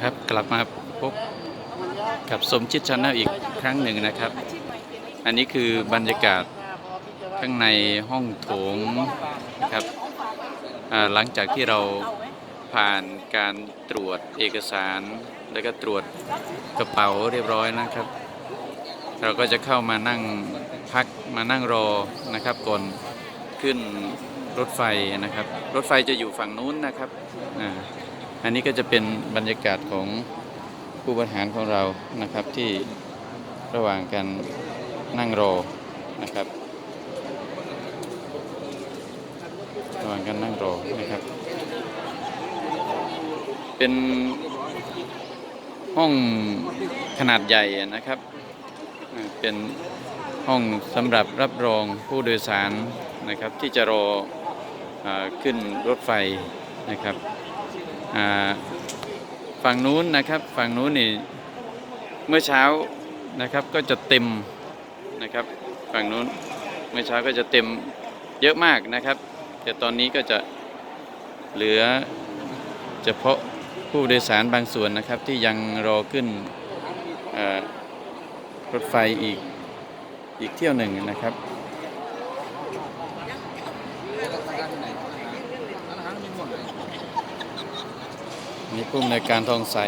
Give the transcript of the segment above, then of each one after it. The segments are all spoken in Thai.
ครับกลับมาพบกับสมชิดชาแนลอีกครั้งหนึ่งนะครับ อันนี้คือบรรยากาศข้างในห้องโถงนะครับหลังจากที่เราผ่านการตรวจเอกสาร แล้วก็ตรวจกระเป๋าเรียบร้อยนะครับ เราก็จะเข้ามานั่งพักมานั่งรอนะครับก่อนขึ้นรถไฟนะครับ รถไฟจะอยู่ฝั่งนู้นนะครับอ่า อันนี้ก็จะเป็นบรรยากาศของผู้บริหารของเรานะครับที่ระหว่างการนั่งรอนะครับ ระหว่างการนั่งรอนะครับ เป็นห้องขนาดใหญ่นะครับ เป็นห้องสำหรับรับรองผู้โดยสารนะครับที่จะรออขึ้นรถไฟนะครับ ฝั่งนู้นนะครับฝั่งนู้นนี่เมื่อเช้านะครับก็จะเต็มนะครับฝั่งนู้นเมื่อเช้าก็จะเต็มเยอะมากนะครับ แต่ตอนนี้ก็จะเหลือเฉพาะผู้โดยสารบางส่วนนะครับที่ยังรอขึ้นรถไฟอีกอีกเที่ยวหนึ่งนะครับ นี่ผู้อำนวยการทองใส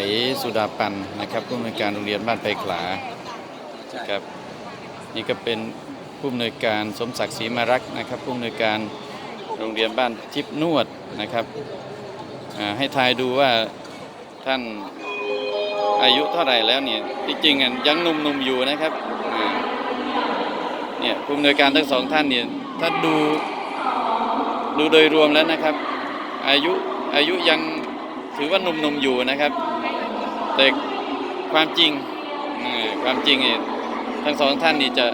สุดาปันนะครับผู้อำนวยการโรงเรียนบ้านไปขลานะครับนี่ก็เป็นผู้อำนวยการสมศักดิ์ศรีมารักนะครับผู้อำนวยการโรงเรียนบ้านทิพนวดนะครับให้ทายดูว่าท่านอายุเท่าไหร่แล้วเนี่ยที่จริงอะยังหนุ่มๆอยู่นะครับเนี่ยผู้อำนวยการทั้งสองท่านเนี่ยถ้าดูดูโดยรวมแล้วนะครับ อายุอายุยัง ถือว่าหนุ่มๆอยู่นะครับ แต่ความจริงเอ่อความจริงเนี่ยทั้งสองท่านนี่จะ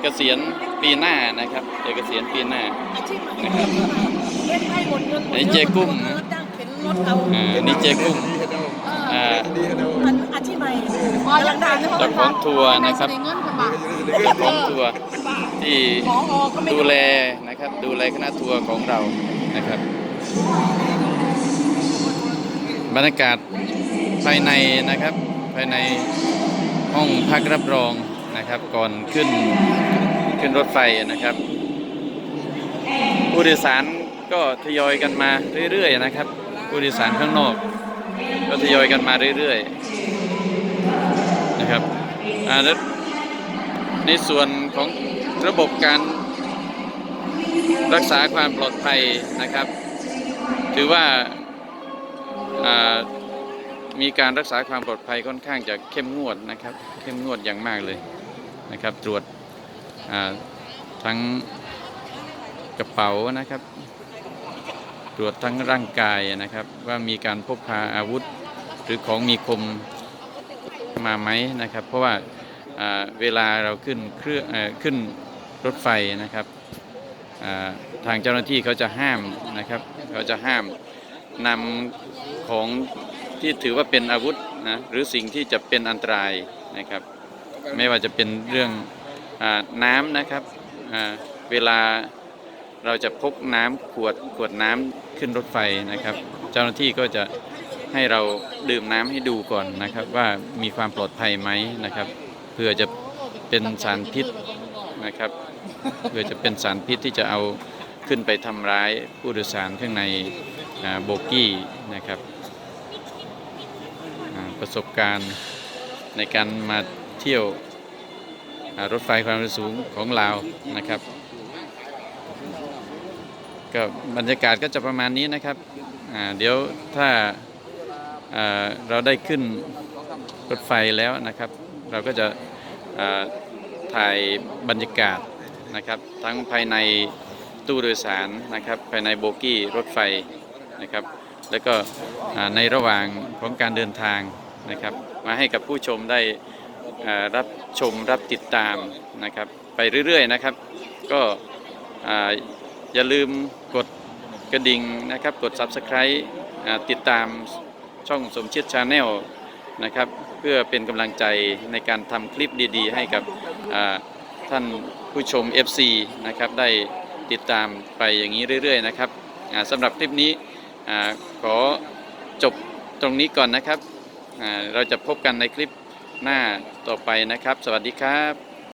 เกษียณปีหน้านะครับจะเกษียณปีหน้านะครับเล่นให้หมดเงินหมดนี่เจ๊กุ้งนะจ้างเป็นรถเอาอ่านี่เจ๊กุ้งอ่าอันอาชีพใหม่กำลังดังเจ้าของทัวร์นะครับเงินคนบาทเจ้าของทัวร์ที่หมออก็ไม่ดูแลนะครับดูแลคณะทัวร์ของเรานะครับ บรรยากาศภายในนะครับ ภายในห้องพักรับรองนะครับ ก่อนขึ้นขึ้นรถไฟนะครับ ผู้โดยสารก็ทยอยกันมาเรื่อยๆนะครับ ผู้โดยสารข้างนอก ก็ทยอยกันมาเรื่อยๆนะครับอ่าแล้วในส่วนของระบบการรักษาความปลอดภัยนะครับ ถือว่าอ่า มีการรักษาความปลอดภัยค่อนข้างจะเข้มงวดนะครับ เข้มงวดอย่างมากเลยนะครับ ตรวจทั้งกระเป๋านะครับ ตรวจทั้งร่างกายนะครับ ว่ามีการพกพาอาวุธหรือของมีคมมาไหมนะครับ เพราะว่าเวลาเราขึ้นเครื่องขึ้นรถไฟนะครับทางเจ้าหน้าที่เขาจะห้ามนะครับ เขาจะห้าม นำของที่ถือว่าเป็นอาวุธนะหรือสิ่งที่จะเป็นอันตรายนะครับ ไม่ว่าจะเป็นเรื่องอน้ำนะครับเวลาเราจะพกน้ำขวดขวดน้ำขึ้นรถไฟนะครับ เจ้าหน้าที่ก็จะให้เราดื่มน้ำให้ดูก่อนนะครับ ว่ามีความปลอดภัยไหมนะครับเพื่อจะเป็นสารพิษนะครับเพื่อจะเป็นสารพิษที่จะเอาขึ้นไปทำร้ายผู้โดยสารข้างใน โบกี้นะครับ ประสบการณ์ในการมาเที่ยวรถไฟความเร็วสูงของลาวนะครับ ก็บรรยากาศก็จะประมาณนี้นะครับ เดี๋ยวถ้าเราได้ขึ้นรถไฟแล้วนะครับ เราก็จะถ่ายบรรยากาศนะครับ ทั้งภายในตู้โดยสารนะครับ ภายในโบกี้รถไฟ นะครับ แล้วก็ในระหว่างของการเดินทางนะครับ มาให้กับผู้ชมได้รับชมรับติดตามนะครับ ไปเรื่อยๆนะครับ ก็อย่าลืมกดกระดิ่งนะครับ กด Subscribe ติดตามช่องสมชิดชาแนลนะครับเพื่อเป็นกำลังใจในการทำคลิปดีๆ ให้กับท่านผู้ชม FC นะครับได้ติดตามไปอย่างนี้เรื่อยๆนะครับสำหรับคลิปนี้ ขอจบตรงนี้ก่อนนะครับ เราจะพบกันในคลิปหน้าต่อไปนะครับ สวัสดีครับ